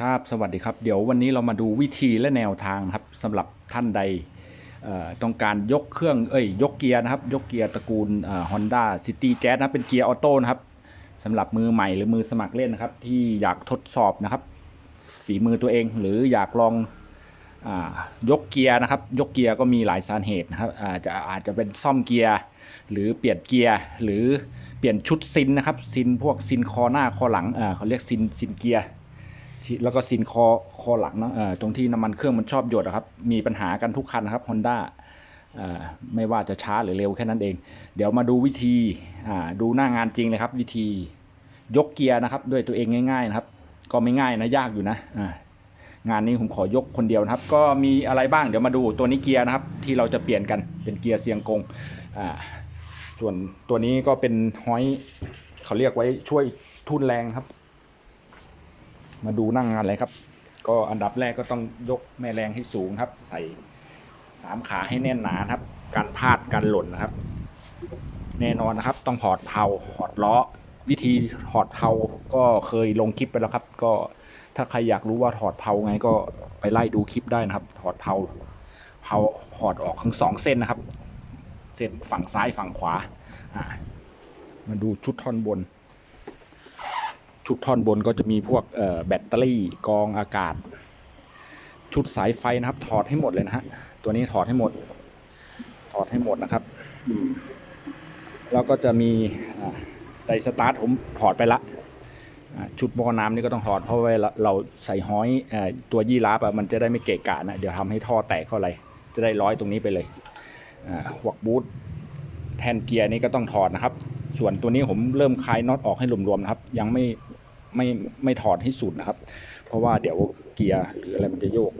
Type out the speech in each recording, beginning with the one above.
ครับสวัสดีครับ เดี๋ยววันนี้เรามาดูวิธีและแนวทางครับสำหรับท่านใดต้องการยกเครื่องเอ้ยยกเกียร์นะครับ ยกเกียร์ตระกูลฮอนด้าซิตี้แจ๊สนะเป็นเกียร์ออโต้นะครับสำหรับมือใหม่หรือมือสมัครเล่นนะครับ ที่อยากทดสอบนะครับฝีมือตัวเอง หรืออยากลองอยกเกียร์นะครับ ยกเกียร์ก็มีหลายสาเหตุนะครับอาจจะอาจจะเป็นซ่อมเกียร์ หรือเปลี่ยนเกียร์ หรือเปลี่ยนชุดซินนะครับซินพวกซินคอหน้าคอหลังอ่าเขาเรียกซินซินเกียร์ แล้วก็ซินคอคอหลังเนาะตรงที่น้ำมันเครื่องมันชอบหยดอะครับ มีปัญหากันทุกคันนะครับ Honda เอ่อไม่ว่าจะช้าหรือเร็วแค่นั้นเอง เดี๋ยวมาดูวิธีดูหน้างานจริงเลยครับ วิธียกเกียร์นะครับ ด้วยตัวเองง่าย ๆนะครับ ก็ไม่ง่ายนะยากอยู่นะงานนี้ผมขอยกคนเดียวนะครับ ก็มีอะไรบ้างเดี๋ยวมาดูตัวนี้เกียร์นะครับ ที่เราจะเปลี่ยนกันเป็นเกียร์เซียงกงส่วนตัวนี้ก็เป็นห้อยเขาเรียกไว้ช่วยทุนแรงครับ มาดูนั่งงานเลยครับ ก็อันดับแรกก็ต้องยกแม่แรงให้สูงครับ ใส่สามขาให้แน่นหนาครับ การพาดการหล่นนะครับ แน่นอนนะครับ ต้องถอดเพลาถอดล้อ วิธีถอดเพลาก็เคยลงคลิปไปแล้วครับ ก็ถ้าใครอยากรู้ว่าถอดเพลาไงก็ไปไล่ดูคลิปได้นะครับ ถอดเพลาเพลาถอดออกทั้งสองเส้นนะครับ เส้นฝั่งซ้ายฝั่งขวา มาดูชุดท่อนบน ชุดท่อนบนก็จะมีพวกแบตเตอรี่กองอากาศ ชุดสายไฟนะครับ ถอดให้หมดเลยนะฮะตัวนี้ถอดให้หมด ถอดให้หมดนะครับแล้วก็จะมีไดสตาร์ทผมถอดไปละชุดหม้อน้ำนี่ก็ต้องถอดเพราะว่าเราเราใส่ห้อยอตัวยี่ราบมันจะได้ไม่เกะกะนะเดี๋ยวทำให้ท่อแตกเข้าอะไรจะได้ร้อยตรงนี้ไปเลยหวักบูทแทนเกียร์นี่ก็ต้องถอดนะครับ ส่วนตัวนี้ผมเริ่มคลายน็อตออกให้รวมๆนะครับ ยังไม่ ไม่ไม่ถอดให้สุดนะครับ เพราะว่าเดี๋ยวเกียร์หรืออะไรมันจะโยก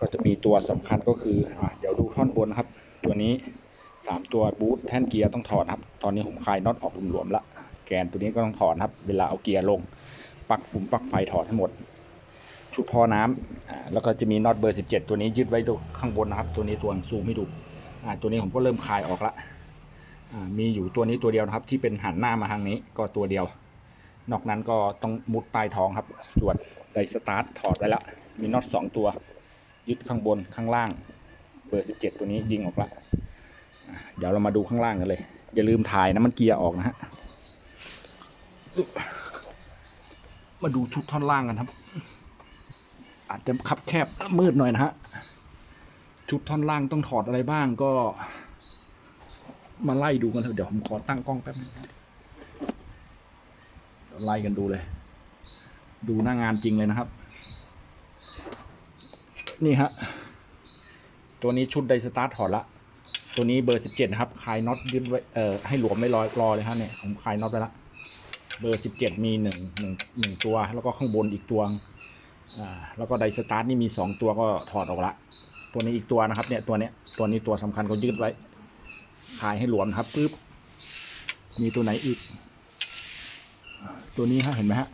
ก็จะมีตัวสำคัญก็คืออะเดี๋ยวดูท่อนบนนะครับ ตัวนี้สามตัวบูทแท่นเกียร์ต้องถอดครับ ตอนนี้ผมคลายน็อตออกรวมๆละแกนตัวนี้ก็ต้องถอดครับ เวลาเอาเกียร์ลงปักฝุ่มปักไฟถอดให้หมด ชุดท่อน้ำอ่าแล้วก็จะมีน็อตเบอร์ 17 ตัวนี้ยึดไว้ตรงข้างบนนะครับ ตัวนี้ตัวซูมให้ดูอ่าตัวนี้ผมก็เริ่มคลายออกละมีอยู่ตัวนี้ตัวเดียวนะครับที่เป็นหันหน้ามาทางนี้ก็ตัวเดียว นอกนั้นก็ต้องมุดใต้ท้องครับส่วนไดสตาร์ทถอดไว้แล้วมีน็อตสองตัว ยึดข้างบนข้างล่าง เบอร์17ตัวนี้ยิงออกละเดี๋ยวเรามาดูข้างล่างกันเลย อย่าลืมถ่ายน้ำมันเกียร์ออกนะฮะมาดูชุดท่อนล่างกันครับ อาจจะคับแคบมืดหน่อยนะฮะชุดท่อนล่างต้องถอดอะไรบ้างก็ มาไล่ดูกันเถอะเดี๋ยวผมขอตั้งกล้องแป๊บนึง ไล่กันดูเลย ดูหน้างานจริงเลยนะครับ นี่ฮะตัวนี้ชุดไดสตาร์ถอดละ ตัวนี้เบอร์สิบเจ็ดนะครับคลายน็อตยึดไว้เอ่อให้หลวมไม่รอยรอเลยฮะเนี่ยผมคลายน็อตไปละเบอร์สิบเจ็ดมีหนึ่งหนึ่งหนึ่งตัว แล้วก็ข้างบนอีกตัวอ่าแล้วก็ไดสตาร์นี่มีสองตัวก็ถอดออกละ ตัวนี้อีกตัวนะครับเนี่ยตัวเนี้ยตัวนี้ตัวสำคัญก็ยึดไว้ขายให้หลวมครับปึ๊บมีตัวไหนอีก ตัวนี้ฮะเห็นไหมฮะ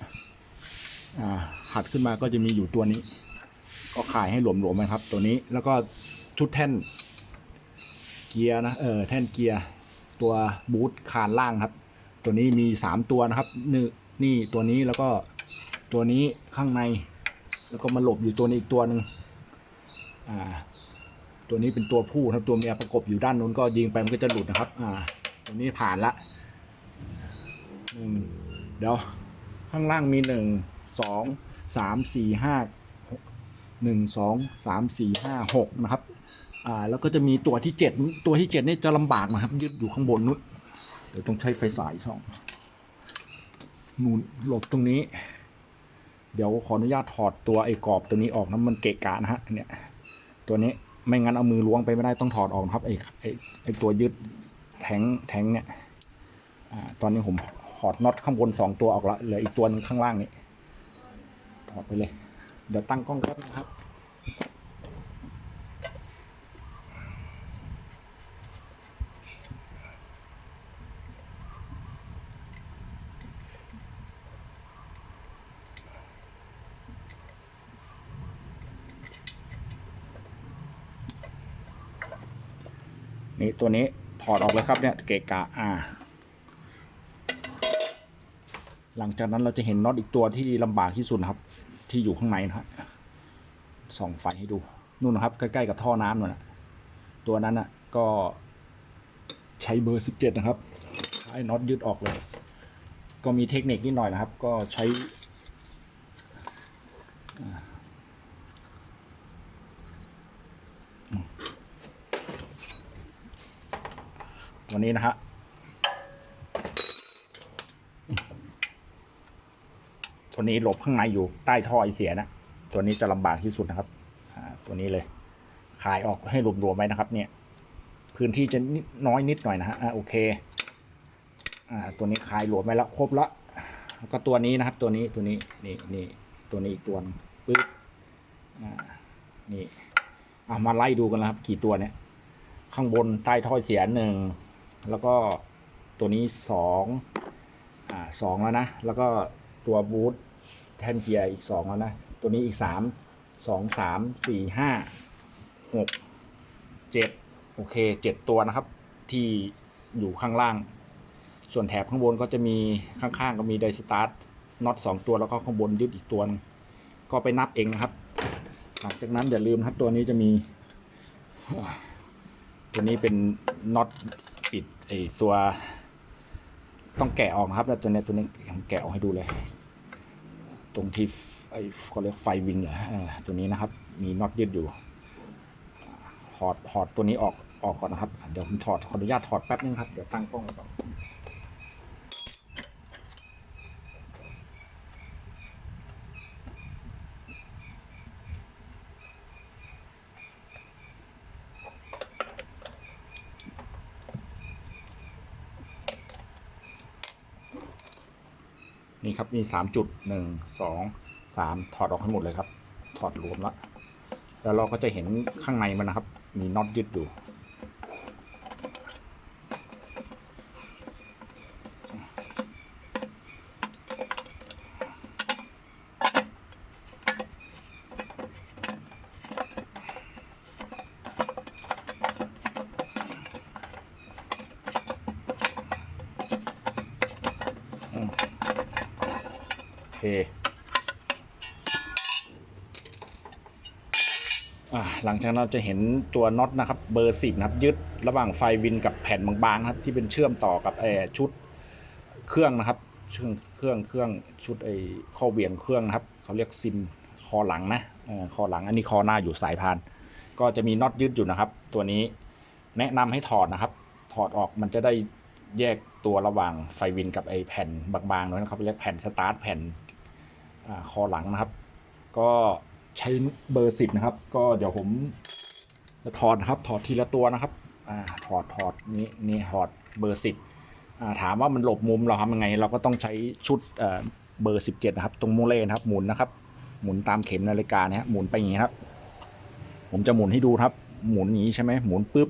หัดขึ้นมาก็จะมีอยู่ตัวนี้ ก็ขายให้หลวมๆนะครับ ตัวนี้แล้วก็ชุดแท่น เกียร์นะเออแท่นเกียร์ตัวบูทคานล่างครับ ตัวนี้มีสามตัวนะครับนี่นี่ตัวนี้แล้วก็ตัวนี้ข้างใน แล้วก็มาหลบอยู่ตัวนี้อีกตัวหนึ่งอ่าตัวนี้เป็นตัวผู้นะครับตัวเมียประกบอยู่ด้านนู้นก็ยิงไปมันก็จะหลุดนะครับ อ่า ตัวนี้ผ่านละหนึ่ง เดี๋ยวข้างล่างมีหนึ่งสองสามสี่ห้าหนึ่งสองสามสี่ห้าหกนะครับอ่าแล้วก็จะมีตัวที่เจ็ดตัวที่เจ็ดนี่จะลำบากนะครับ ยึดอยู่ข้างบนนู้นเดี๋ยวต้องใช้ไฟสายช่องนู่นหลบตรงนี้ เดี๋ยวขออนุญาตถอดตัวไอ้กรอบตัวนี้ออกนะมันเกะกะนะฮะเนี่ยตัวนี้ไม่งั้นเอามือล้วงไปไม่ได้ต้องถอดออกครับไอ้ไอ้ไอ้ตัวยึดแทงแทงเนี่ยอ่าตอนนี้ผม อดน็อตข้างบนสองตัวออกละเหลืออีกตัวนึงข้างล่างนี่ถอดไปเลย เดี๋ยวตั้งกล้องแป๊บนะครับนี่ตัวนี้ถอดออกเลยครับเนี่ยเกะกะอ่า หลังจากนั้นเราจะเห็นน็อตอีกตัวที่ลำบากที่สุดครับ ที่อยู่ข้างในนะฮะส่องไฟให้ดูนู่นนะครับ ใกล้ๆกับท่อน้ำนู่นนะตัวนั้นอะก็ใช้เบอร์สิบเจ็ดนะครับคลายน็อตยืดออกเลย ก็มีเทคนิคนิดหน่อยนะครับ ก็ใช้วันนี้นะฮะ ตัวนี้หลบข้างในอยู่ใต้ท่อไอเสียนะ ตัวนี้จะลำบากที่สุดนะครับตัวนี้เลยขายออกให้รวมๆไว้นะครับ เนี่ย พื้นที่จะนิดน้อยนิดหน่อยนะฮะโอเคอ่าตัวนี้ขายรวมไว้แล้วครบละแล้วก็ตัวนี้นะครับ ตัวนี้ตัวนี้นี่นี่ตัวนี้อีกตัวนึงปึ๊บอ่านี่เอามาไล่ดูกันนะครับ กี่ตัวเนี่ย ข้างบนใต้ท่อเสียหนึ่งแล้วก็ตัวนี้สองอ่าสองแล้วนะ แล้วก็ ตัวบูทแทนเกียร์อีกสองแล้วนะ ตัวนี้อีกสามสองสามสี่ห้าหกเจ็ดโอเคเจ็ดตัวนะครับ ที่อยู่ข้างล่าง ส่วนแถบข้างบนก็จะมีข้างๆก็มีไดสตาร์ทน็อตสองตัวแล้วก็ข้างบนยึดอีกตัวนึงก็ไปนับเองนะครับ หลังจากนั้นอย่าลืมนะครับตัวนี้จะมี ตัวนี้เป็นน็อตปิดไอตัว ต้องแกะออกนะครับแล้วตัวเนี้ยตัวนี้ยังแกะออกให้ดูเลย ตรงที่ไอ้เขาเรียกไฟวิงเหรอตัวนี้นะครับ มีน็อตยืดอยู่ถอดถอดตัวนี้ออกออกก่อนนะครับ เดี๋ยวผมถอดขออนุญาตถอดแป๊บนึงครับ เดี๋ยวตั้งกล้องก่อน นี่ครับมีสามจุดหนึ่งสองสามถอดออกให้หมดเลยครับ ถอดรวมแล้วแล้วเราก็จะเห็นข้างในมันนะครับ มีน็อตยึดอยู่ หลังจากนั้นเราจะเห็นตัวน็อตนะครับเบอร์สิบนะครับยึดระหว่างไฟวินกับแผ่นบางๆนะครับ ที่เป็นเชื่อมต่อกับไอ้ชุดเครื่องนะครับเครื่องเครื่องเครื่องชุดไอ้ข้อเบี่ยงเครื่องนะครับเขาเรียกซิมคอหลังนะคอหลังอันนี้คอหน้าอยู่สายพาน ก็จะมีน็อตยึดอยู่นะครับ ตัวนี้แนะนำให้ถอดนะครับ ถอดออกมันจะได้แยกตัวระหว่างไฟวินกับไอ้แผ่นบางๆนั้นนะครับเรียกแผ่นสตาร์ทแผ่น คอหลังนะครับ ก็ใช้เบอร์สิบนะครับ ก็เดี๋ยวผมจะถอดนะครับ ถอดทีละตัวนะครับอ่าถอดถอดนี่นี่ถอดเบอร์สิบอ่าถามว่ามันหลบมุมเราทำยังไง เราก็ต้องใช้ชุดเอ่อเบอร์สิบเจ็ดนะครับ ตรงโมเล่นะครับ หมุนนะครับ หมุนตามเข็มนาฬิกาเนี่ยฮะหมุนไปอย่างนี้ครับ ผมจะหมุนให้ดูครับ หมุนอย่างนี้ใช่ไหมหมุนปุ๊บ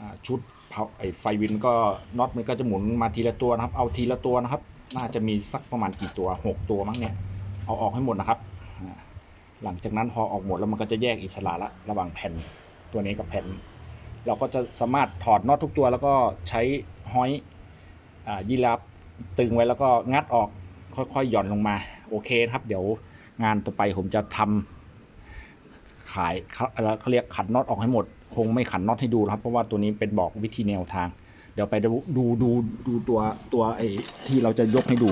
อ่าชุดเผาไอไฟวินก็น็อตมันก็จะหมุนมาทีละตัวนะครับ เอาทีละตัวนะครับ น่าจะมีสักประมาณกี่ตัวหกตัวมั้งเนี่ย เอาออกให้หมดนะครับ หลังจากนั้นพอออกหมดแล้วมันก็จะแยกอิสระละระหว่างแผ่นตัวนี้กับแผ่น เราก็จะสามารถถอดน็อตทุกตัว แล้วก็ใช้ห้อยอยีราฟตึงไว้แล้วก็งัดออกค่อยๆหย่อนลงมา โอเคครับ เดี๋ยวงานต่อไปผมจะทำขายเขาเขาเรียกขันน็อตออกให้หมด คงไม่ขันน็อตให้ดูครับ เพราะว่าตัวนี้เป็นบอกวิธีแนวทาง เดี๋ยวไปดูดูดูดูตัวตัวไอ้ที่เราจะยกให้ดู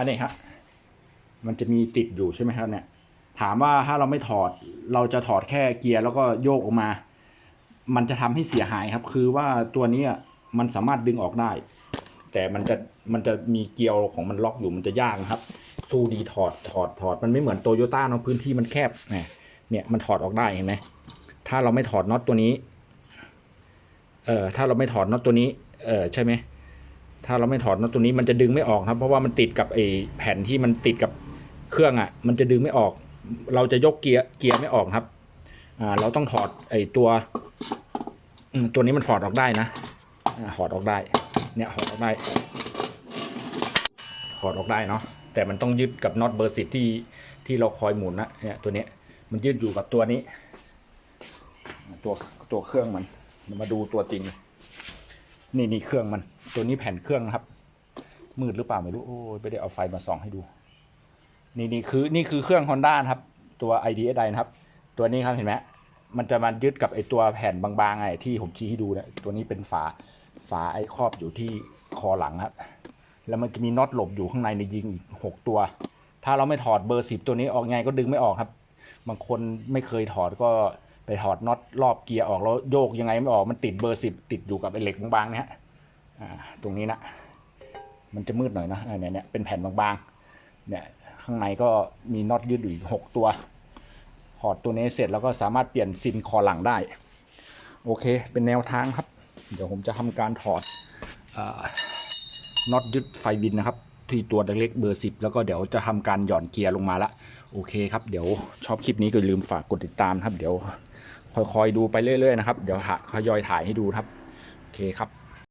อันนี้ครับมันจะมีติดอยู่ใช่ไหมครับเนี่ย ถามว่าถ้าเราไม่ถอดเราจะถอดแค่เกียร์แล้วก็โยกออกมา มันจะทำให้เสียหายครับ คือว่าตัวนี้มันสามารถดึงออกได้ แต่มันจะมันจะมีเกลียวของมันล็อกอยู่มันจะยากครับ สู้ดีถอดถอดถอดมันไม่เหมือนโตโยต้าเนาะพื้นที่มันแคบเนี่ยเนี่ยมันถอดออกได้เห็นไหมถ้าเราไม่ถอดน็อตตัวนี้ เอ่อถ้าเราไม่ถอดน็อตตัวนี้ เอ่อใช่ไหม ถ้าเราไม่ถอดน็อตตัวนี้มันจะดึงไม่ออกครับ เพราะว่ามันติดกับไอ้แผ่นที่มันติดกับเครื่องอะ มันจะดึงไม่ออก เราจะยกเกียร์เกียร์ไม่ออกครับ อ่า เราต้องถอดไอ้ตัวตัวนี้มันถอดออกได้นะถอดออกได้ เนี่ยถอดออกได้ถอดออกได้เนาะแต่มันต้องยึดกับน็อตเบอร์สิบที่ที่เราคอยหมุนนะเนี่ยตัวเนี้ยมันยึดอยู่กับตัวนี้ ตัวตัวเครื่องมันมาดูตัวจริง นี่นี่เครื่องมัน ตัวนี้แผ่นเครื่องนะครับ มืดหรือเปล่าไม่รู้โอ้ยไม่ได้เอาไฟมาส่องให้ดู นี่นี่คือนี่คือเครื่อง Honda นะครับ ตัว IDSI นะครับ ตัวนี้ครับเห็นไหมมันจะมายึดกับไอตัวแผ่นบางๆไงที่ผมชี้ให้ดูนี่ยตัวนี้เป็นฝาฝาไอครอบอยู่ที่คอหลังครับ แล้วมันจะมีน็อตหลบอยู่ข้างในในยิงอีกหกตัว ถ้าเราไม่ถอดเบอร์สิบตัวนี้ออกไงก็ดึงไม่ออกครับ บางคนไม่เคยถอดก็ ไปถอดน็อตรอบเกียร์ออกแล้วโยกยังไงไม่ออกมันติดเบอร์สิบติดอยู่กับไอเหล็กบางๆนี่ยฮะตรงนี้นะมันจะมืดหน่อยนะเนี่ยเนี่ยเป็นแผ่นบางๆเนี่ยข้างในก็มีน็อตยืดอยู่อีกหกตัวถอดตัวนี้เสร็จแล้วก็สามารถเปลี่ยนซินคอหลังได้ โอเค เป็นแนวทางครับ เดี๋ยวผมจะทำการถอดอน็อตยึดไฟบินนะครับ ที่ตัวเล็กเบอร์สิบแล้วก็เดี๋ยวจะทำการหย่อนเกียร์ลงมาละโอเคครับเดี๋ยวชอบคลิปนี้ก็ลืมฝากกดติดตามครับ เดี๋ยวคอยๆดูไปเรื่อยๆนะครับ เดี๋ยวหาทยอยถ่ายให้ดูครับ โอเคครับ